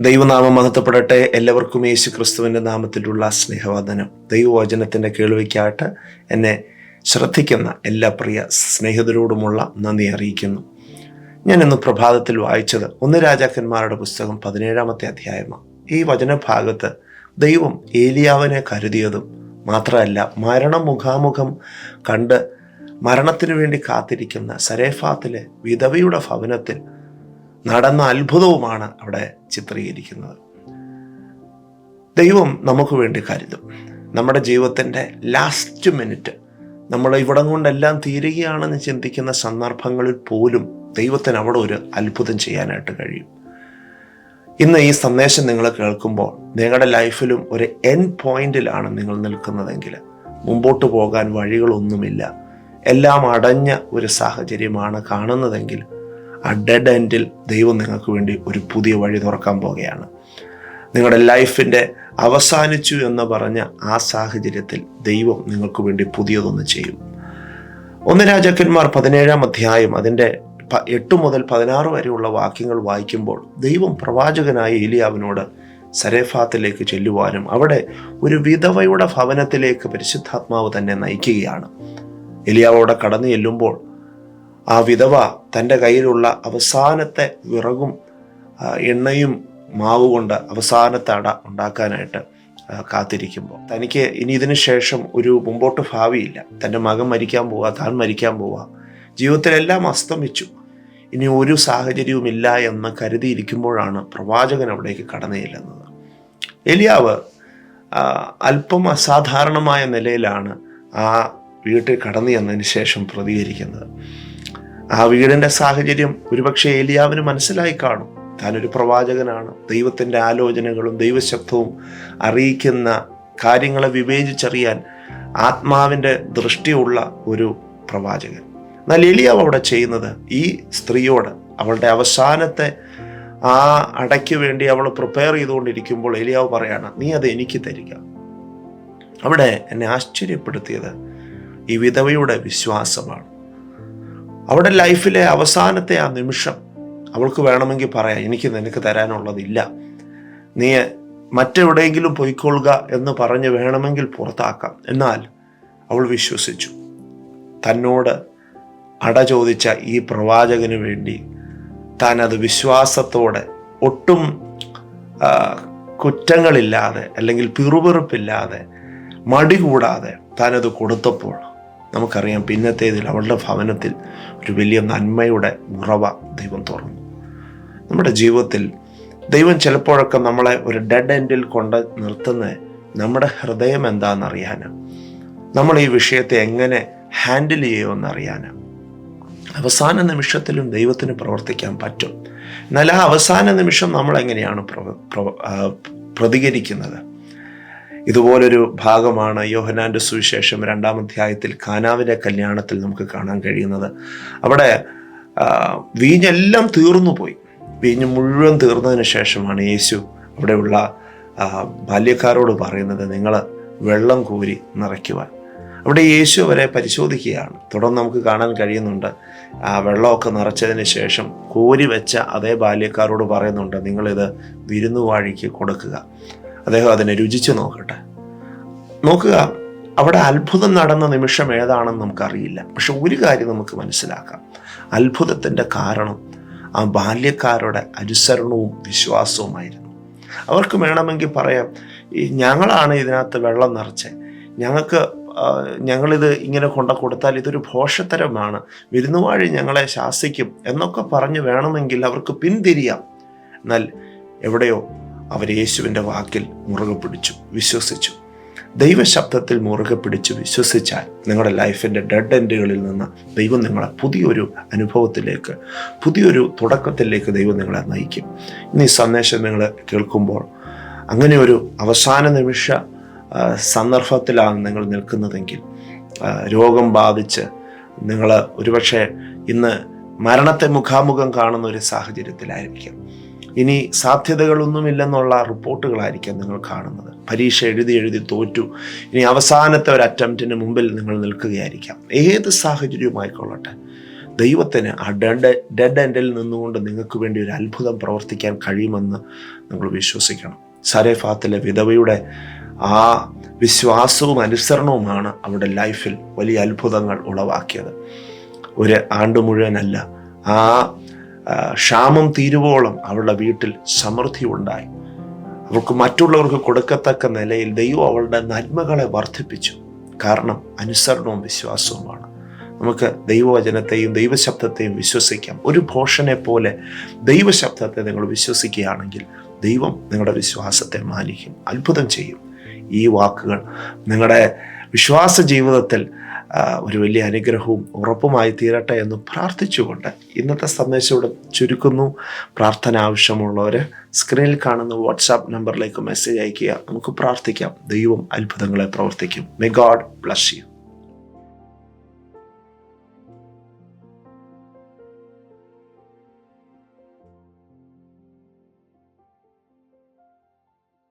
ദൈവനാമം മഹത്വപ്പെടട്ടെ. എല്ലാവർക്കും യേശു ക്രിസ്തുവിന്റെ നാമത്തിലുള്ള സ്നേഹവാദനം ദൈവവചനത്തിന്റെ കേൾവിക്കായിട്ട് എന്നെ ശ്രദ്ധിക്കുന്ന എല്ലാ പ്രിയ സ്നേഹിതരോടുമുള്ള നന്ദി അറിയിക്കുന്നു. ഞാൻ ഇന്ന് പ്രഭാതത്തിൽ വായിച്ചത് ഒന്ന് രാജാക്കന്മാരുടെ പുസ്തകം പതിനേഴാമത്തെ അധ്യായമാണ്. ഈ വചനഭാഗത്ത് ദൈവം ഏലിയാവിനെ കരുതിയതും മാത്രമല്ല മരണം മുഖാമുഖം കണ്ട് മരണത്തിനു വേണ്ടി കാത്തിരിക്കുന്ന സരേഫാത്തിലെ വിധവയുടെ ഭവനത്തിൽ നടന്ന അത്ഭുതവുമാണ് അവിടെ ചിത്രീകരിക്കുന്നത്. ദൈവം നമുക്ക് വേണ്ടി കരുതും. നമ്മുടെ ജീവിതത്തിന്റെ ലാസ്റ്റ് മിനിറ്റ് നമ്മൾ ഇവിടം കൊണ്ടെല്ലാം തീരുകയാണെന്ന് ചിന്തിക്കുന്ന സന്ദർഭങ്ങളിൽ പോലും ദൈവത്തിന് അവിടെ ഒരു അത്ഭുതം ചെയ്യാനായിട്ട് കഴിയും. ഇന്ന് ഈ സന്ദേശം നിങ്ങൾ കേൾക്കുമ്പോൾ നിങ്ങളുടെ ലൈഫിലും ഒരു എൻ പോയിന്റിലാണ് നിങ്ങൾ നിൽക്കുന്നതെങ്കിൽ മുമ്പോട്ട് പോകാൻ വഴികളൊന്നുമില്ല. എല്ലാം അടഞ്ഞ ഒരു സാഹചര്യമാണ് കാണുന്നതെങ്കിൽ ആ ഡെഡ് എൻഡിൽ ദൈവം നിങ്ങൾക്ക് വേണ്ടി ഒരു പുതിയ വഴി തുറക്കാൻ പോവുകയാണ്. നിങ്ങളുടെ ലൈഫിന്റെ അവസാനിച്ചു എന്ന് പറഞ്ഞ ആ സാഹചര്യത്തിൽ ദൈവം നിങ്ങൾക്ക് വേണ്ടി പുതിയതൊന്ന് ചെയ്യും. ഒന്ന് രാജാക്കന്മാർ പതിനേഴാം അധ്യായം അതിന്റെ എട്ട് മുതൽ പതിനാറ് വരെയുള്ള വാക്യങ്ങൾ വായിക്കുമ്പോൾ ദൈവം പ്രവാചകനായ ഏലിയാവിനോട് സരേഫാത്തിലേക്ക് ചെല്ലുവാനും അവിടെ ഒരു വിധവയുടെ ഭവനത്തിലേക്ക് പരിശുദ്ധാത്മാവ് തന്നെ നയിക്കുകയാണ്. എലിയാവോടെ കടന്നു ചെല്ലുമ്പോൾ ആ വിധവ തന്റെ കയ്യിലുള്ള അവസാനത്തെ വിറകും എണ്ണയും മാവ് കൊണ്ട് അവസാനത്തെ അട ഉണ്ടാക്കാനായിട്ട് കാത്തിരിക്കുമ്പോൾ. തനിക്ക് ഇനി ഇതിനു ശേഷം ഒരു മുമ്പോട്ട് ഭാവിയില്ല. തന്റെ മകൻ മരിക്കാൻ പോവുക താൻ മരിക്കാൻ പോവുക ജീവിതത്തിലെല്ലാം അസ്തമിച്ചു. ഇനി ഒരു സാഹചര്യവുമില്ല എന്ന് കരുതിയിരിക്കുമ്പോഴാണ് പ്രവാചകൻ അവിടേക്ക് കടന്നു ചെല്ലുന്നത്. എലിയാവ് അല്പം അസാധാരണമായ നിലയിലാണ് ആ വീട്ടിൽ കടന്നു ചെന്നതിന് ശേഷം പ്രതികരിക്കുന്നത്. ആ വീടിന്റെ സാഹചര്യം ഒരുപക്ഷെ ഏലിയാവിന് മനസ്സിലായി കാണും. താനൊരു പ്രവാചകനാണ്. ദൈവത്തിന്റെ ആലോചനകളും ദൈവശബ്ദവും അറിയിക്കുന്ന കാര്യങ്ങളെ വിവേചിച്ചറിയാൻ ആത്മാവിന്റെ ദൃഷ്ടിയുള്ള ഒരു പ്രവാചകൻ. എന്നാൽ എലിയാവ് അവിടെ ചെയ്യുന്നത് ഈ സ്ത്രീയോട് അവളുടെ അവസാനത്തെ ആ അടയ്ക്ക് വേണ്ടി അവൾ പ്രിപ്പയർ ചെയ്തുകൊണ്ടിരിക്കുമ്പോൾ എലിയാവ് പറയാണ് നീ അത് എനിക്ക് തരിക. അവിടെ എന്നെ ആശ്ചര്യപ്പെടുത്തിയത് ഈ വിധവയുടെ വിശ്വാസമാണ്. അവിടെ ലൈഫിലെ അവസാനത്തെ ആ നിമിഷം അവൾക്ക് വേണമെങ്കിൽ പറയാം എനിക്ക് നിനക്ക് തരാനുള്ളതില്ല. നീ മറ്റെവിടെയെങ്കിലും പൊയ്ക്കൊള്ളുക എന്ന് പറഞ്ഞ് വേണമെങ്കിൽ പുറത്താക്കാം. എന്നാൽ അവൾ വിശ്വസിച്ചു. തന്നോട് അട ചോദിച്ച ഈ പ്രവാചകന് വേണ്ടി താൻ അത് വിശ്വാസത്തോടെ ഒട്ടും കുറ്റങ്ങളില്ലാതെ അല്ലെങ്കിൽ പിറുപിറുപ്പില്ലാതെ മടി കൂടാതെ താനത് കൊടുത്തപ്പോൾ നമുക്കറിയാം പിന്നത്തേതിൽ അവളുടെ ഭവനത്തിൽ ഒരു വലിയ നന്മയുടെ ഉറവ ദൈവം തുറന്നു. നമ്മുടെ ജീവിതത്തിൽ ദൈവം ചിലപ്പോഴൊക്കെ നമ്മളെ ഒരു ഡെഡ് എൻഡിൽ കൊണ്ട് നിർത്തുന്ന നമ്മുടെ ഹൃദയം എന്താണെന്നറിയാനാണ് നമ്മൾ ഈ വിഷയത്തെ എങ്ങനെ ഹാൻഡിൽ ചെയ്യുമെന്നറിയാനാണ് അവസാന നിമിഷത്തിലും ദൈവത്തിന് പ്രവർത്തിക്കാൻ പറ്റും. എന്നാൽ ആ അവസാന നിമിഷം നമ്മൾ എങ്ങനെയാണ് പ്രതികരിക്കുന്നത്? ഇതുപോലൊരു ഭാഗമാണ് യോഹനാന്റെ സുവിശേഷം രണ്ടാം അധ്യായത്തിൽ കാനാവിന്റെ കല്യാണത്തിൽ നമുക്ക് കാണാൻ കഴിയുന്നത്. അവിടെ വീഞ്ഞെല്ലാം തീർന്നു പോയി. വീഞ്ഞ് മുഴുവൻ തീർന്നതിന് ശേഷമാണ് യേശു അവിടെയുള്ള ബാല്യക്കാരോട് പറയുന്നത് നിങ്ങൾ വെള്ളം കോരി നിറയ്ക്കുവാൻ. അവിടെ യേശു അവരെ പരിശോധിക്കുകയാണ്. തുടർന്ന് നമുക്ക് കാണാൻ കഴിയുന്നുണ്ട് ആ വെള്ളമൊക്കെ നിറച്ചതിന് ശേഷം കോരി വെച്ച അതേ ബാല്യക്കാരോട് പറയുന്നുണ്ട് നിങ്ങളിത് വിരുന്നുവാഴിക്ക് കൊടുക്കുക. അദ്ദേഹം അതിനെ രുചിച്ച് നോക്കട്ടെ. നോക്കുക അവിടെ അത്ഭുതം നടന്ന നിമിഷം ഏതാണെന്ന് നമുക്കറിയില്ല. പക്ഷെ ഒരു കാര്യം നമുക്ക് മനസ്സിലാക്കാം. അത്ഭുതത്തിന്റെ കാരണം ആ ബാല്യക്കാരുടെ അനുസരണവും വിശ്വാസവുമായിരുന്നു. അവർക്ക് വേണമെങ്കിൽ പറയാം ഞങ്ങളാണ് ഇതിനകത്ത് വെള്ളം നിറച്ച്. ഞങ്ങൾക്ക് ഞങ്ങളിത് ഇങ്ങനെ കൊണ്ട കൊടുത്താൽ ഇതൊരു ഭോഷത്തരമാണ്. വിരുന്നുവാഴി ഞങ്ങളെ ശാസിക്കും എന്നൊക്കെ പറഞ്ഞ് വേണമെങ്കിൽ അവർക്ക് പിന്തിരിയാം. എന്നാൽ എവിടെയോ അവർ യേശുവിന്റെ വാക്കിൽ മുറുകെ പിടിച്ചു വിശ്വസിച്ചു. ദൈവശബ്ദത്തിൽ മുറുകെ പിടിച്ച് വിശ്വസിച്ചാൽ നിങ്ങളുടെ ലൈഫിന്റെ ഡെഡ് എൻഡുകളിൽ നിന്ന് ദൈവം നിങ്ങളെ പുതിയൊരു അനുഭവത്തിലേക്ക് പുതിയൊരു തുടക്കത്തിലേക്ക് ദൈവം നിങ്ങളെ നയിക്കും. ഇന്ന് ഈ സന്ദേശം നിങ്ങൾ കേൾക്കുമ്പോൾ അങ്ങനെ ഒരു അവസാന നിമിഷ സന്ദർഭത്തിലാണ് നിങ്ങൾ നിൽക്കുന്നതെങ്കിൽ രോഗം ബാധിച്ച് നിങ്ങൾ ഒരുപക്ഷെ ഇന്ന് മരണത്തെ മുഖാമുഖം കാണുന്ന ഒരു സാഹചര്യത്തിലായിരിക്കും. ഇനി സാധ്യതകളൊന്നുമില്ലെന്നുള്ള റിപ്പോർട്ടുകളായിരിക്കാം നിങ്ങൾ കാണുന്നത്. പരീക്ഷ എഴുതി എഴുതി തോറ്റു. ഇനി അവസാനത്തെ ഒരു അറ്റംപ്റ്റിന് മുമ്പിൽ നിങ്ങൾ നിൽക്കുകയായിരിക്കാം. ഏത് സാഹചര്യവുമായിക്കൊള്ളട്ടെ. ദൈവത്തിന് ആ ഡെഡ് ഡെഡ് എൻഡിൽ നിന്നുകൊണ്ട് നിങ്ങൾക്ക് വേണ്ടി ഒരു അത്ഭുതം പ്രവർത്തിക്കാൻ കഴിയുമെന്ന് നിങ്ങൾ വിശ്വസിക്കണം. സരേഫാത്തിലെ വിധവയുടെ ആ വിശ്വാസവും അനുസരണവുമാണ് അവരുടെ ലൈഫിൽ വലിയ അത്ഭുതങ്ങൾ ഉളവാക്കിയത്. ഒരു ആണ്ട് മുഴുവനല്ല. ആ ക്ഷാമം തീരുവോളം അവളുടെ വീട്ടിൽ സമൃദ്ധി ഉണ്ടായി. അവൾക്ക് മറ്റുള്ളവർക്ക് കൊടുക്കത്തക്ക നിലയിൽ ദൈവം അവളുടെ നന്മകളെ വർദ്ധിപ്പിച്ചു. കാരണം അനുസരണവും വിശ്വാസവുമാണ്. നമുക്ക് ദൈവവചനത്തെയും ദൈവശബ്ദത്തെയും വിശ്വസിക്കാം. ഒരു ഭോഷനെ പോലെ ദൈവശബ്ദത്തെ നിങ്ങൾ വിശ്വസിക്കുകയാണെങ്കിൽ ദൈവം നിങ്ങളുടെ വിശ്വാസത്തെ മാനിക്കും അത്ഭുതം ചെയ്യും. ഈ വാക്കുകൾ നിങ്ങളുടെ വിശ്വാസ ജീവിതത്തിൽ ഒരു വലിയ അനുഗ്രഹവും ഉറപ്പുമായി തീരട്ടെ എന്ന് പ്രാർത്ഥിച്ചുകൊണ്ട് ഇന്നത്തെ സന്ദേശം ഇവിടെ ചുരുക്കുന്നു. പ്രാർത്ഥന ആവശ്യമുള്ളവർ സ്ക്രീനിൽ കാണുന്ന വാട്സാപ്പ് നമ്പറിലേക്ക് മെസ്സേജ് അയയ്ക്കുക. നമുക്ക് പ്രാർത്ഥിക്കാം. ദൈവം അത്ഭുതങ്ങളെ പ്രവർത്തിക്കും. മെ ഗോഡ് ബ്ലസ് യു